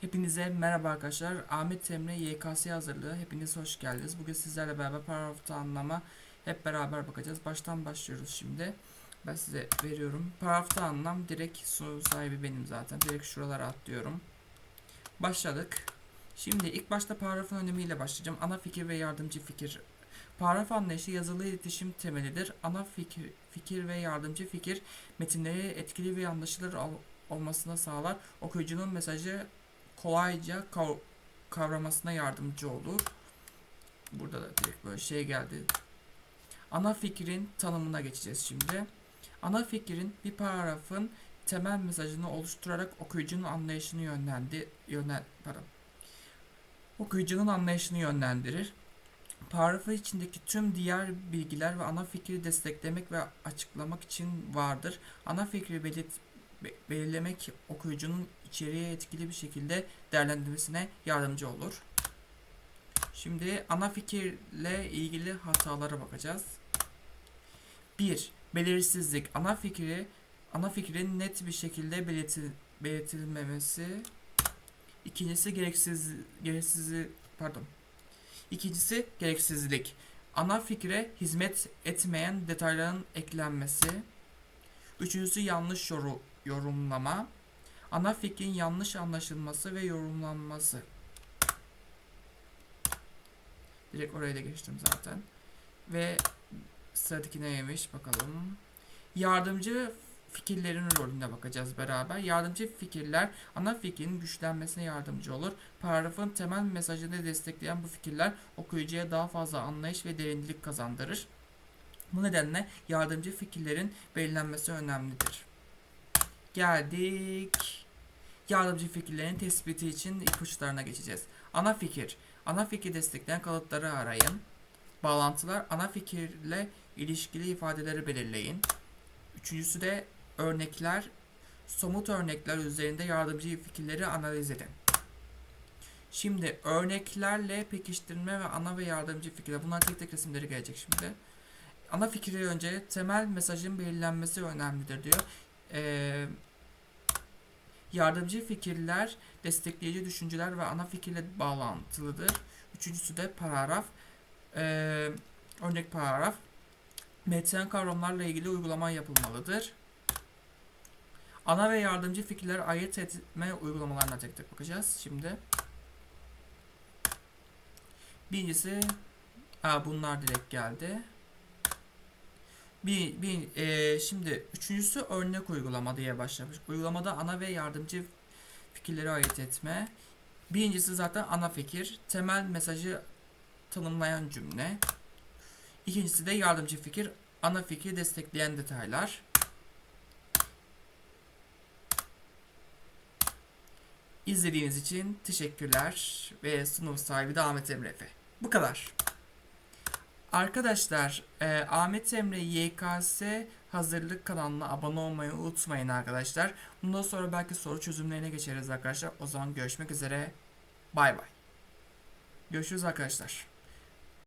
Hepinize merhaba arkadaşlar. Ahmet Emre YKS hazırlığı. Hepiniz hoş geldiniz. Bugün sizlerle beraber paragrafta anlama hep beraber bakacağız. Baştan başlıyoruz şimdi. Ben size veriyorum. Paragrafta anlam direkt sunu sahibi benim zaten. Direkt şuralara atlıyorum. Başladık. Şimdi ilk başta paragrafın önemiyle başlayacağım. Ana fikir ve yardımcı fikir. Paragraf anlayışı yazılı iletişim temelidir. Ana fikir, fikir ve yardımcı fikir metinleri etkili ve anlaşılır ol- olmasına sağlar. Okuyucunun mesajı kolayca kav- kavramasına yardımcı olur. Burada da direkt böyle şey geldi. Ana fikrin tanımına geçeceğiz şimdi. Ana fikrin bir paragrafın temel mesajını oluşturarak okuyucunun anlayışını yönlendi yönlen pardon. Okuyucunun anlayışını yönlendirir. Paragrafı içindeki tüm diğer bilgiler ve ana fikri desteklemek ve açıklamak için vardır. Ana fikri belirt, be- belirlemek okuyucunun içeriğe etkili bir şekilde değerlendirmesine yardımcı olur. Şimdi ana fikirle ilgili hatalara bakacağız. 1. Belirsizlik. Ana fikri ana fikrin net bir şekilde belirtil, belirtilmemesi. İkincisi gereksiz gereksiz pardon. İkincisi gereksizlik. Ana fikre hizmet etmeyen detayların eklenmesi. Üçüncüsü yanlış yoru, yorumlama. Ana fikrin yanlış anlaşılması ve yorumlanması. Direkt oraya da geçtim zaten. Ve sıradaki neymiş bakalım. Yardımcı fikirlerin rolüne bakacağız beraber. Yardımcı fikirler ana fikrin güçlenmesine yardımcı olur. Paragrafın temel mesajını destekleyen bu fikirler okuyucuya daha fazla anlayış ve derinlik kazandırır. Bu nedenle yardımcı fikirlerin belirlenmesi önemlidir. Geldik. Yardımcı fikirlerin tespiti için ipuçlarına geçeceğiz. Ana fikir. Ana fikri destekleyen kalıtları arayın. Bağlantılar. Ana fikirle ilişkili ifadeleri belirleyin. Üçüncüsü de örnekler. Somut örnekler üzerinde yardımcı fikirleri analiz edin. Şimdi örneklerle pekiştirme ve ana ve yardımcı fikirler. Bunlar tek tek resimleri gelecek şimdi. Ana fikri önce temel mesajın belirlenmesi önemlidir diyor. Ee, yardımcı fikirler destekleyici düşünceler ve ana fikirle bağlantılıdır. Üçüncüsü de paragraf. Ee, örnek paragraf. Metin kavramlarla ilgili uygulama yapılmalıdır. Ana ve yardımcı fikirler ayırt etme uygulamalarına tek tek bakacağız şimdi. Birincisi, aa, bunlar direkt geldi. Bir, bir, e, şimdi üçüncüsü örnek uygulama diye başlamış. Uygulamada ana ve yardımcı fikirleri ayırt etme. Birincisi zaten ana fikir, temel mesajı tanımlayan cümle. İkincisi de yardımcı fikir, ana fikri destekleyen detaylar. İzlediğiniz için teşekkürler ve sunum sahibi de Ahmet Emre Efe. Bu kadar. Arkadaşlar e, Ahmet Emre YKS hazırlık kanalına abone olmayı unutmayın arkadaşlar. Bundan sonra belki soru çözümlerine geçeriz arkadaşlar. O zaman görüşmek üzere. Bay bay. Görüşürüz arkadaşlar.